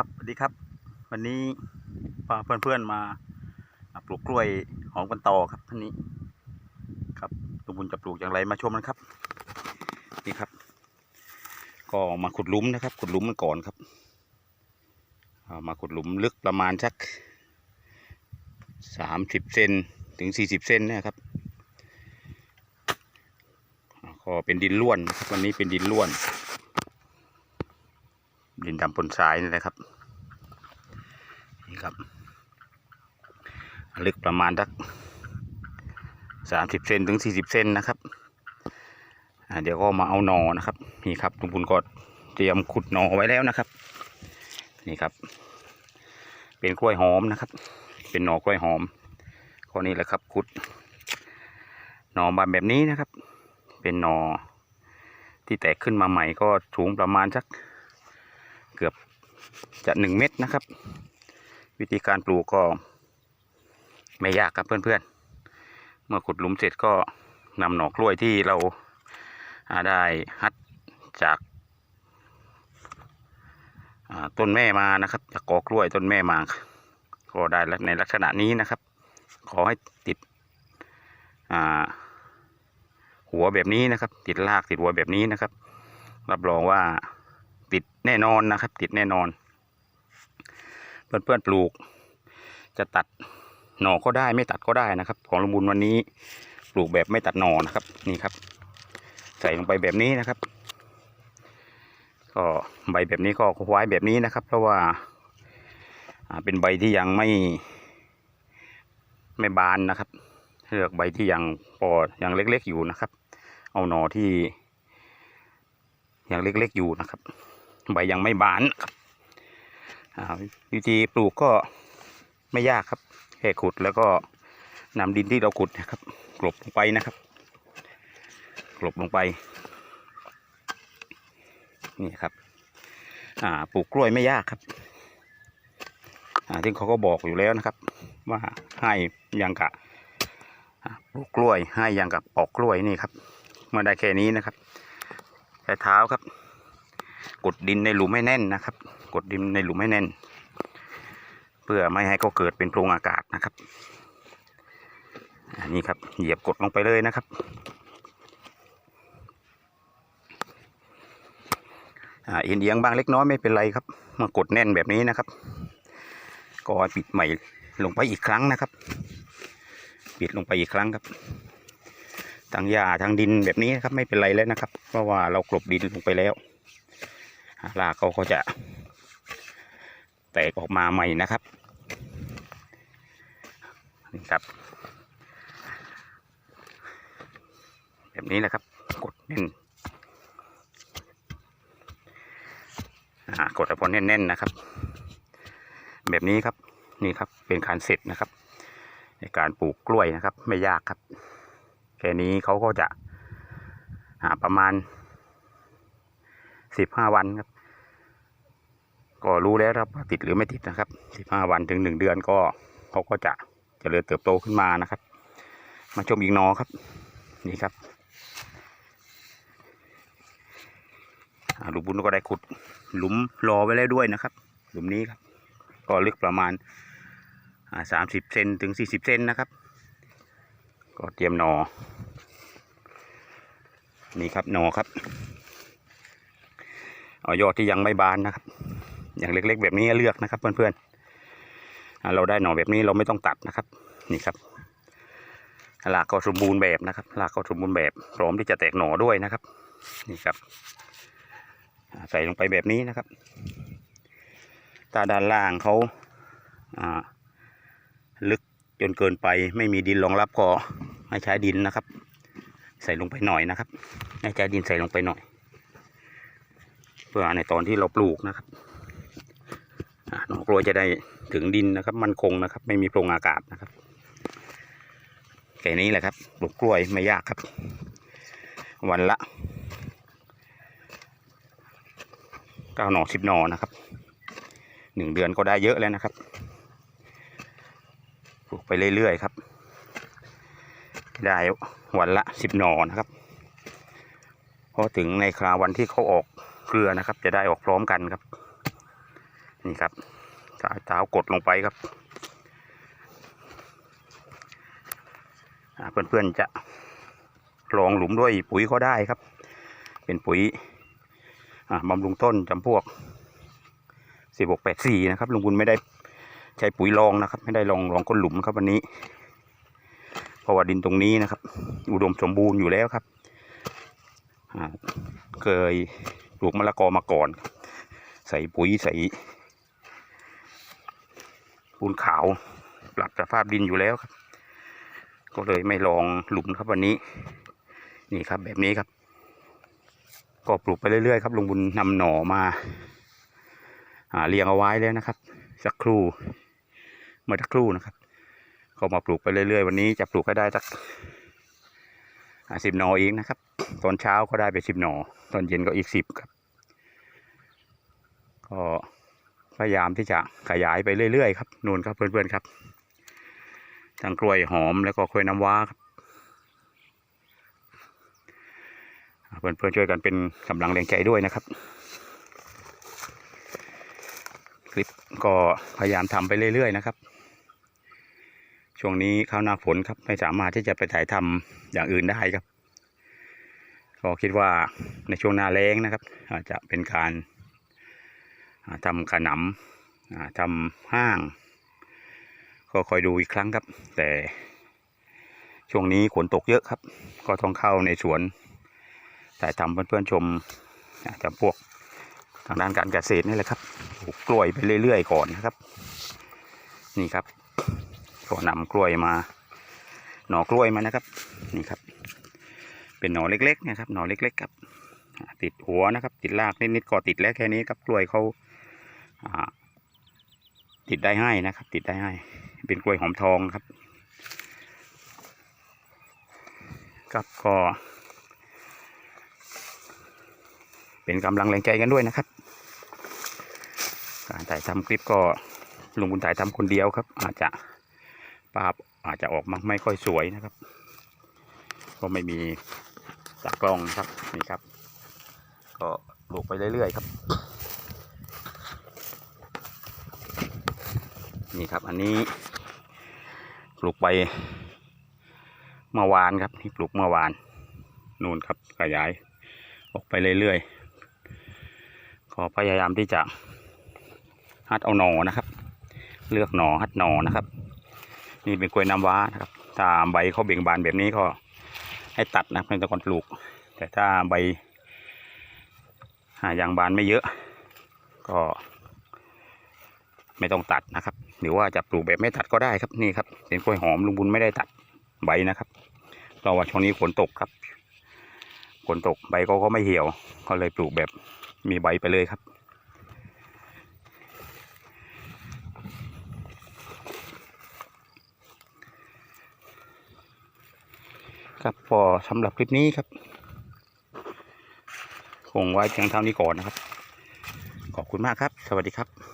ครับสวัสดีครับ วันนี้พาเพื่อนๆมาปลูกกล้วยหอมกันต่อครับท่านนี้ ครับลุงบุญจะปลูกอย่างไรมาชมกันครับ นี่ครับ ก็มาขุดหลุมนะครับ ขุดหลุมมันก่อนครับามาขุดหลุมลึกประมาณสักสามสิบเซนถึงสี่สิบเซนนะครับก็เป็นดินล้วนครับวันนี้เป็นดินล้วน ดินดำปนทรายนี่แหละครับนี่ครับ ลึกประมาณสักสามสิบเซนถึงสี่สิบเซนนะครับเดี๋ยวก็มาเอาหนอนะครับ นี่ครับลุงพุนก็เตรียมขุดหนอไว้แล้วนะครับ นี่ครับ เป็นกล้วยหอมนะครับ เป็นหนอกล้วยหอมข้อนี้แหละครับขุด หนอมาแบบนี้นะครับ เป็นหนอที่แตกขึ้นมาใหม่ก็สูงประมาณสัก เกือบจะหนึ่งเม็ดนะครับ วิธีการปลูกก็ไม่ยากครับเพื่อนๆ เมื่อขุดหลุมเสร็จก็นำหน่อกล้วยที่เราาได้ฮัดจากาต้นแม่มานะครับจากกอกล้วยต้นแม่มาก็ได้ในลักษณะนี้นะครับ ขอให้ติดหัวแบบนี้นะครับ ติดรากติดหัวแบบนี้นะครับ รับรองว่า แน่นอนนะครับ ติดแน่นอน เพื่อนเพื่อนปลูก จะตัดหน่อก็ได้ไม่ตัดก็ได้นะครับ ของลุงบุญวันนี้ปลูกแบบไม่ตัดหน่อนะครับ นี่ครับ ใส่ลงไปแบบนี้นะครับ ก็ใบแบบนี้ก็ไว้แบบนี้นะครับ เพราะว่าเป็นใบที่ยังไม่ไม่บานนะครับ เลือกใบที่ยังปอดยังเล็กๆอยู่นะครับ เอาหน่อที่ยังเล็กๆอยู่นะครับ ใบยังไม่บานครับวิธีปลูกก็ไม่ยากครับแค่ขุดแล้วก็นำดินที่เราขุดนะครับกลบลงไปนะครับกลบลงไปนี่ครับปลูกกล้วยไม่ยากครับอ่าที่เขาก็บอกอยู่แล้วนะครับ ว่าให้ยังกะปลูกกล้วยให้ยังกับปอกกล้วยนี่ครับ เมื่อได้แค่นี้นะครับใช้เท้าครับ กดดินในหลุมให้แน่นนะครับ กดดินในหลุมให้แน่น เพื่อไม่ให้เขาเกิดเป็นโพรงอากาศนะครับอันนี้ครับเหยียบกดลงไปเลยนะครับอ่าเอียงเอียงบางเล็กน้อยไม่เป็นไรครับมื่อกดแน่นแบบนี้นะครับ ก็ปิดใหม่ลงไปอีกครั้งนะครับ ปิดลงไปอีกครั้งครับทางหญ้าทางดินแบบนี้นครับไม่เป็นไรแล้วนะครับ เพราะว่าเรากลบดินลงไปแล้ว รากเขาก็จะแตกออกมาใหม่นะครับนี่ครับ แบบนี้แหละครับ กดแน่นอ่ากดเอาพอแน่นๆนะครับ แบบนี้ครับนี่ครับเป็นการเสร็จนะครับ ในการปลูกกล้วยนะครับ ไม่ยากครับแค่นี้เขาก็จะหาประมาณสิบห้าวันครับ ก็รู้แล้วครับติดหรือไม่ติดนะครับสิบห้าวันถึงหนึ่งเดือนก็เขาก็จะเจริญเติบโตขึ้นมานะครับ มาชมอีกนอครับ นี่ครับอ่าลุงบุญก็ได้ขุดหลุมรอไว้แล้วด้วยนะครับ หลุมนี้ครับ ก็ลึกประมาณสามสิบเซนถึงสี่สิบเซนนะครับ ก็เตรียมหนอ นี่ครับหนอครับ เอายอดที่ยังไม่บานนะครับ อย่างเล็ก ๆ แบบนี้เลือกนะครับ เพื่อนๆเราได้หน่อแบบนี้เราไม่ต้องตัดนะครับนี่ครับรากก็สมบูรณ์แบบนะครับรากก็สมบูรณ์แบบพร้อมที่จะแตกหน่อด้วยนะครับ นี่ครับ ใส่ลงไปแบบนี้นะครับตาด้านล่างเขาลึกจนเกินไป ไม่มีดินรองรับก็ให้ใช้ดินนะครับ ใส่ลงไปหน่อยนะครับให้ใช้ดินใส่ลงไปหน่อย เพื่อในตอนที่เราปลูกนะครับ นอกล้วยจะได้ถึงดินนะครับ มันคงนะครับ ไม่มีโพรงอากาศนะครับแค่นี้แหละครับปลูกกล้วยไม่ยากครับ วันละเก้าหน่อสิบหน่อนะครับหนึ่งเดือนก็ได้เยอะแล้วนะครับปลูกไปเรื่อยๆครับ ได้วันละสิบหน่อนะครับพอถึงในคราววันที่เขาออกเครือนะครับ จะได้ออกพร้อมกันครับ นี่ครับเท้าเท้ากดลงไปครับเพื่อนๆจะลองหลุมด้วยปุ๋ยก็ได้ครับ เป็นปุ๋ยบำรุงต้นจำพวกสิบหกแปดสี่นะครับลุงบุญไม่ได้ใช้ปุ๋ยรองนะครับ ไม่ได้ลองลองก้นหลุมครับวันนี้เพราะว่าดินตรงนี้นะครับ อุดมสมบูรณ์อยู่แล้วครับเคยปลูกมะละกอมาก่อน ใส่ปุ๋ยใส่ ปูนขาว ปรับสภาพดินอยู่แล้วครับ ก็เลยไม่ลองหลุมครับวันนี้ นี่ครับแบบนี้ครับ ก็ปลูกไปเรื่อยๆครับลุงบุญนำหน่อมาอาเรียงเอาไว้แล้วนะครับ สักครู่เมื่อสักครู่นะครับก็มาปลูกไปเรื่อยๆ วันนี้จะปลูกให้ได้สักสิบหน่อเองนะครับ ตอนเช้าก็ได้ไปสิบหน่อตอนเย็นก็อีกสิบครับ ก็ พยายามที่จะขยายไปเรื่อยๆครับนูนครับเพื่อนๆครับทั้งกล้วยหอมแล้วก็กล้วยน้ำว้าครับเพื่อนๆช่วยกันเป็นกำลังแรงใจด้วยนะครับ คลิปก็พยายามทำไปเรื่อยๆนะครับ ช่วงนี้ข้าวนาฝนครับไม่สามารถที่จะไปถ่ายทำอย่างอื่นได้ครับก็คิดว่าในช่วงหน้าแล้งนะครับอาจจะเป็นการ ทำขนำอ่าทำห้าง ก็คอยดูอีกครั้งครับ แต่ช่วงนี้ฝนตกเยอะครับ ก็ต้องเข้าในสวนถ่ทำเพื่อนๆชมอ่าจำพวกทางด้านการเกษตรนี่แหละครับปลูกกล้วยไปเรื่อยๆก่อนนะครับ นี่ครับก็นำกล้วยมา หน่อกล้วยมานะครับ นี่ครับ เป็นหน่อเล็กๆนะครับ หน่อเล็กๆครับ ติดหัวนะครับ ติดรากนิดๆก็ติดแล้วแค่นี้ครับกล้วยเขา ติดได้ให้นะครับ ติดได้ให้ เป็นกล้วยหอมทองครับ ครับก็เป็นกำลังแรงใจกันด้วยนะครับ การถ่ายทำคลิปก็ลุงบุญถ่ายทำคนเดียวครับ อาจจะภาพอาจจะออกมาไม่ค่อยสวยนะครับ ก็ไม่มีตากล้องครับนี่ครับ ก็ปลูกไปเรื่อยๆครับ นี่ครับ อันนี้ปลูกไปเมื่อวานครับนี่ปลูกเมื่อวานนู่นครับขยาย ออกไปเรื่อยๆก็พยายามที่จะฮัดเอาหนอนะครับ เลือกหนอฮัดหนอนะครับ นี่เป็นกล้วยน้ำว้านะครับถ้าใบเขาเบ่งบานแบบนี้ก็ให้ตัดนะครับในตะกอนปลูก แต่ถ้าใบหายางบานไม่เยอะ ก็ ไม่ต้องตัดนะครับ หรือว่าจะปลูกแบบไม่ตัดก็ได้ครับนี่ครับเป็นกล้วยหอมลุงบุญไม่ได้ตัดใบนะครับเพราะว่าช่วงนี้ฝนตกครับฝนตกใบก็ก็ไม่เหี่ยวก็เลยปลูกแบบมีใบไปเลยครับ ครับพอสำหรับคลิปนี้ครับ คงไว้เพียงเท่านี้ก่อนนะครับ ขอบคุณมากครับ สวัสดีครับ